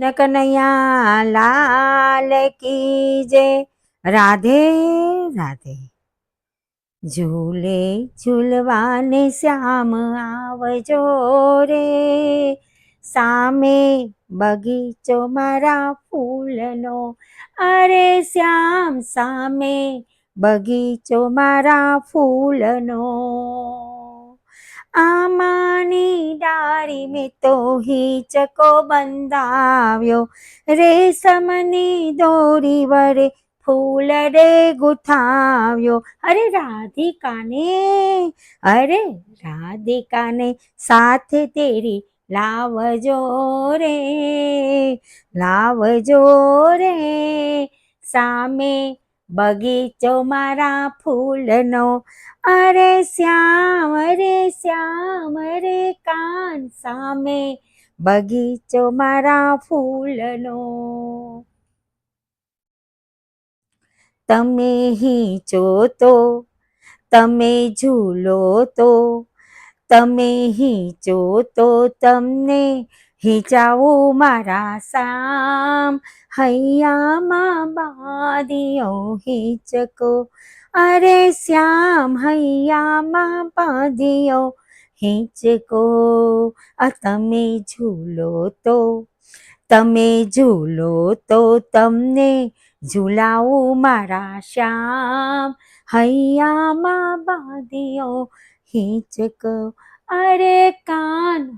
કનૈયા લાલ કી જય. રાધે રાધે. ઝૂલે ઝૂલવાને શ્યામ આવજો રે. સામે બગીચો મારા ફૂલનો. અરે શ્યામ, સામે બગીચો મારા ફૂલનો. આમાની મેં તો હિચકો બંધાવ્યો રેશમની દોરી વડે ફૂલ રે ગુથાવ્યો અરે રાધિકાને અરે રાધિકાને સાથે તેરી લાવજો રે લાવજો રે સામે બગીચો મારા ફૂલનો અરે શ્યામ રે શ્યામ રે કાન સામે બગીચો મારા ફૂલનો. તમે હિંચો તો તમે ઝૂલો તો તમે હિંચો તો તમને હિંચાવું મારા સામ, હૈયામાં બાદિયો હિંચકો અરે શ્યામ, હૈયામાં બાદિયો હિંચકો આ તમે ઝૂલો તો, તમે ઝૂલો તો તમને ઝૂલાવું મારા શ્યામ. હૈયામાં બાદિયો હિંચકો અરે કાન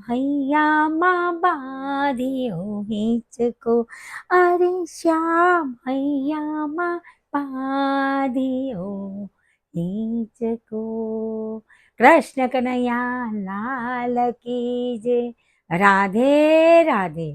બાંધ્યો હિંચકો અરે શ્યામ હૈયામાં બાંધ્યો હિંચકો કૃષ્ણ કનૈયા લાલ કી જે રાધે રાધે